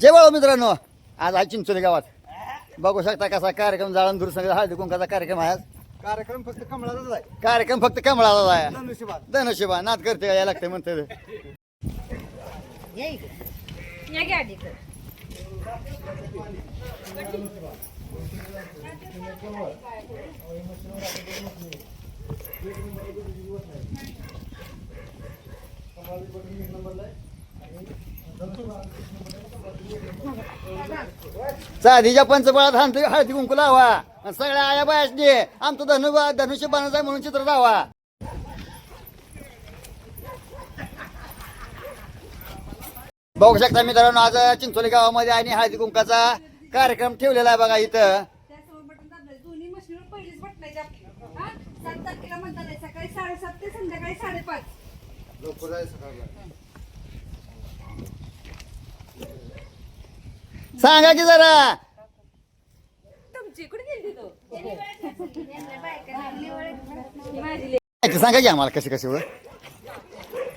जय बाळा मित्रांनो. आज आहे चिंचोली गावात. बघू शकता कसा कार्यक्रम जाळण दूर संघ हळदी कुंकाचा कार्यक्रम आहे आज. कार्यक्रम फक्त कमळाचाच आहे. कार्यक्रम फक्त कमळाला आहे. धनुष्यबाद धनुष्यबा नाद करते या लागते म्हणते या चादीच्या पंचबळात हाणते हळदी कुंकू लावा. सगळ्या आया बायासनी आमचं धनु धनुष्य बनायचं आहे म्हणून चित्र लावा. बघू शकता मित्रांनो आज चिंचोली गावामध्ये आणि हळदी कुंकाचा कार्यक्रम ठेवलेला आहे बघा इथं. हा? सात तारखेला आहे सकाळी साडेसात ते संध्याकाळी साडेपाच. सांगा की जरा. तुमची कुठे गेली तू. माझी माहिती सांगा की आम्हाला कशी कशी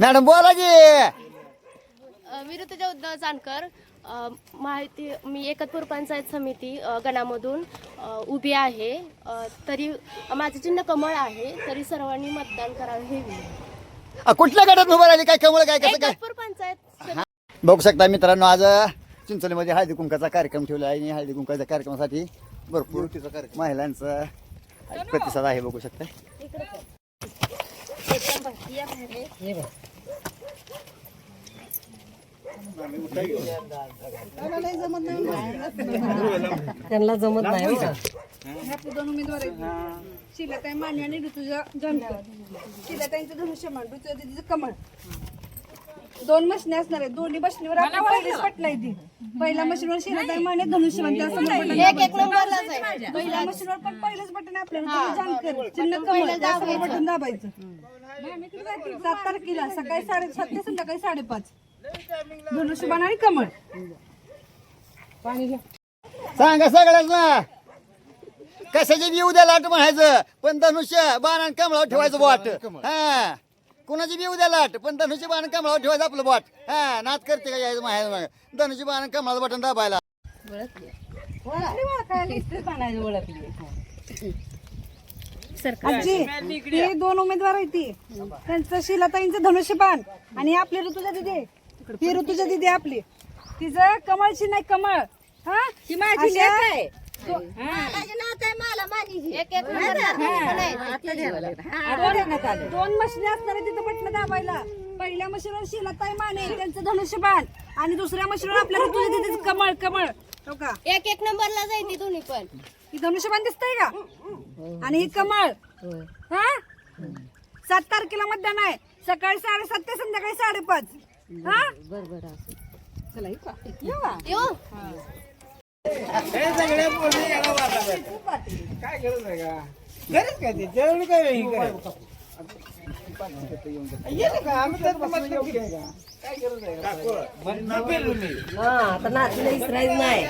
मॅडम बोला की. अ, मी ऋतुजा उद्धव जानकर. अ, माहिती मी एकतपूर पंचायत समिती अ, गणामधून अ, उभी आहे. अ, तरी माझं चिन्ह कमळ आहे तरी सर्वांनी मतदान करावे हे विनंती. अ, कुठल्या गटात उभं राहिली? काय कमळ काय कसं काय? एकतपूर पंचायत समिती बघू शकता मित्रांनो आज चिंचोलीमध्ये हळदी कुंकाचा कार्यक्रम ठेवला आहे. आणि हळदी कुंकाच्या कार्यक्रमासाठी भरपूर महिलांचा प्रतिसाद आहे बघू शकता त्यांना जमत नाही हो. हे दोन उमेदवार शिलाताई माने आणि ऋतुजा जानकर. शिलाताईंचं धनुष्यमान ऋतुजा दिदीचं कमळ. दोन मशनी असणार आहेत. दोन्ही मशनीवर आपली पहिलीच बटन आहे ती पहिल्या मशीनवर बटन एक एक नंबरलाच आहे. दुसऱ्या मशीनवर पण पहिलंच बटन आहे आपल्या जानकर चिन्ह कमळ. त्यासमोर बटन दाबायचं. सात तारखेला सकाळी साडेसात ते संध्याकाळी साडेपाच. धनुष्यबाण आणि कमळ. सांगा सगळ्याच ना. कशाची बी उद्या लाट म्हणायचं. पण धनुष्य बाण आणि कमळावर ठेवायचं बॉट हा. कुणाची बी उद्या लाट पण धनुष्य बाण कमळावर ठेवायचं आपलं बॉट. हा नाच करते का यायचं माहिती मग? धनुष्य बाण आणि कमळाचं बटन दाबायला. आजी हे दोन उमेदवार आहेत ती. त्यांचं शिलाताईंचं धनुष्यबाण आणि आपली ऋतुजा दिदी. ही ऋतुजा दिदी आपली. तिचं कमळ नाही कमळ. हा? ही माझी आहे. दोन मशीन असणार तिथं बटन दाबायला. पहिल्या मशीनवर शिलाताई माने त्यांचं धनुष्यबाण. आणि दुसऱ्या मशीनवर आपल्या ऋतुजा दिदीचं कमळ कमळ. हो का? एक एक नंबरला जाईल ती दोन्ही पण. ही धनुष्यबाण दिसतंय का? आणि ही कमळ. हा? सात तारखेला मतदान आहे. सकाळी साडेसात ते संध्याकाळी साडेपाच. हा? चला का? येऊ काय गरज आहे का? गरज काय ते? जेवण काय हे करायचं? येतं का? आम्ही तर मस्त योग्य आहे का? काय गरज आहे का? नपेल मी. हा आता नातीला इसरायचं नाही.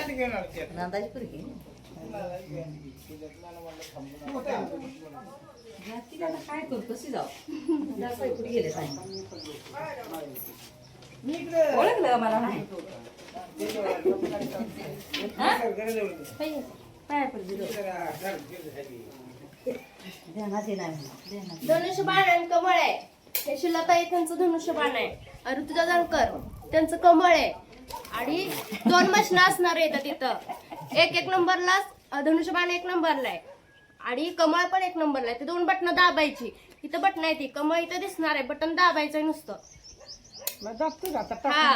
काय करतो जाऊ कुठे गेले ओळखलं का मला? नाही धनुष्यबाण आणि कमळ आहे. हे शिलाताई त्यांचं धनुष्यबाण आहे ऋतुजा जानकर त्यांचं कमळ आहे. आणि दोन मशीन असणार आहेत तिथं एक एक नंबरला धनुष्यबाण एक नंबरला आहे. आणि कमळ पण एक नंबरला आहे. ते दोन बटणं दाबायची. इथं बटन आहे ती कमळ इथं दिसणार आहे. बटन दाबायचं आहे नुसतं मग दाबतो का? आता टाक. हा.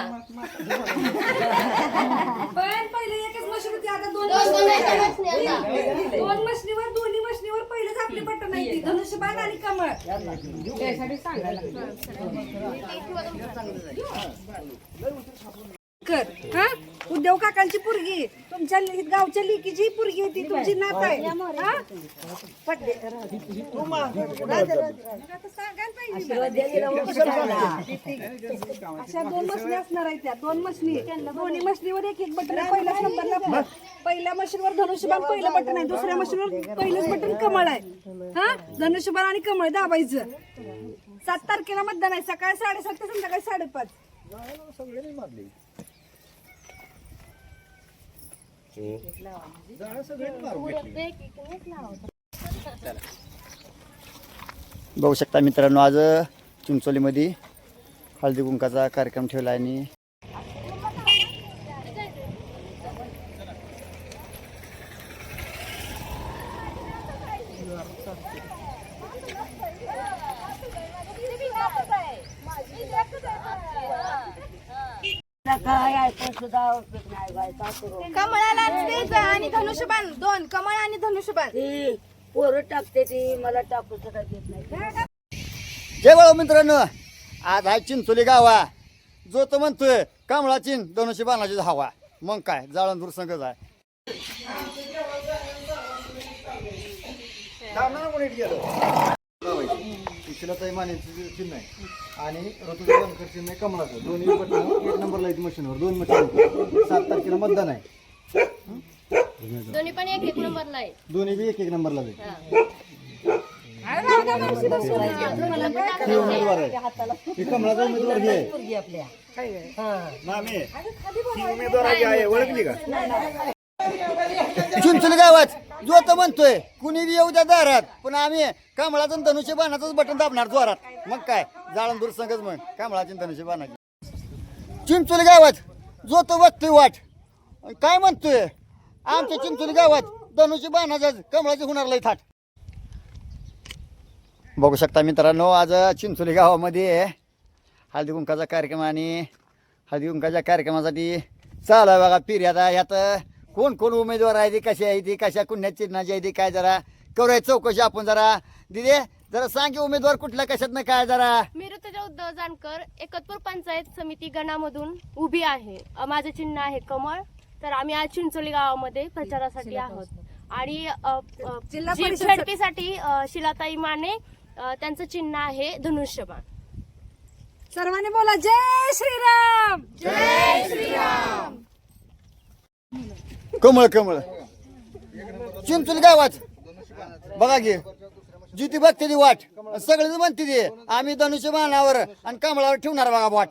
पण पहिले एकच मशीन होती आता दोन दोन दोन आहेत. त्या मशीन मशनी आता. दोन मशनीवर दोन्ही मशनीवर पहिलेच आपली बटन आहे ती. धनुष्यबाण आणि कमळ. कर हा? उद्धव काकांची पुरगी तुमच्या लि- गावच्या लिकीची पुरगी होती तुमची नात आहे. हा? पडले. आता सांगायला पाहिजे ना. अशा दोन मशनी असणार आहेत त्या. दोन मशनी. दोन्ही मशनीवर एक एक बटन आहे. पहिल्याच नंबरला पहिल्या मशीनवर धनुष्यबाण पहिलं बटन आहे. दुसऱ्या मशीनवर पहिलंच बटन कमळ आहे. हा? धनुष्यबाण आणि कमळ दाबायचं. सात तारखेला मतदान आहे. सकाळी साडेसात ते संध्याकाळी साडेपाच. बघू शकता मित्रांनो आज चिंचोलीमध्ये हळदी कुंकाचा कार्यक्रम ठेवला आहे आणि कमळाला आणि धनुष्यबाण दोन कमळ आणि धनुष्यबाण. पोरं टाकते ती मला टाकू सुद्धा देत नाही. जय बाळा मित्रांनो आज आहे चिंचोली गावा. जो तो म्हणतोय कमळा चिन दोनशे बाणाची हवा. मग काय जाळण दूर संगच आहे शिलाताई मानेचं चिन्ह आहे. आणि ऋतुजा जानकर चिन्ह आहे कमळाचं. दोन्ही बटन एक नंबरला आहेत मशीनवर दोन मशीन सात तारखेला मतदान आहे. दोन्ही पण एक एक नंबरला आहे दोन्ही बी एक एक नंबरला जाईल हे. उमेदवार आहे. हे कमळाचा उमेदवार हे आहे. चिंचोली गावात. जो तर म्हणतोय कुणी बी येऊ द्या दारात पण आम्ही कमळाचं धनुष्य बाणाचंच बटन दाबणार जोरात. मग काय? जाळंदूर संघच संगच मग कमळाची धनुष्य बाणाची. चिंचोली गावात जो तो बघतोय वाट. काय म्हणतोय? आमच्या चिंचोली गावात धनुष्य बाणाचा कमळाची होणार लय थाट. बघू शकता मित्रांनो आज चिंचोली गावामध्ये हळदी कुंकाचा कार्यक्रम आणि हळदी कुंकाच्या कार्यक्रमासाठी चालू आहे बघा पिरी यात कोण कोण उमेदवार आहे ते कशी आहे ती कशा कुण्या चिन्हाची आहे ती काय जरा करूया चौकशी आपण जरा. दिदे जरा सांग की उमेदवार कुठल्या कशातनं काय जरा. मी ऋतुजा उद्धव जानकर एकतपूर पंचायत समिती गणामधून उभी आहे. अ, माझं चिन्ह आहे कमळ. तर आम्ही आज चिंचोली गावामध्ये प्रचारासाठी आहोत. आणि अ, अ, जिल्हा जी- परिषद झडपीसाठी अ, शिलाताई माने अ, त्यांचं चिन्ह आहे धनुष्यबाण. सर्वांनी बोला जय श्रीराम! जय कमळ कमळ. चिंचोली गावात बघा की जिथे बघते ती वाट. सगळेच म्हणते ती आम्ही धनुष्य बाणावर आणि कमळावर ठेवणार बघा वाट.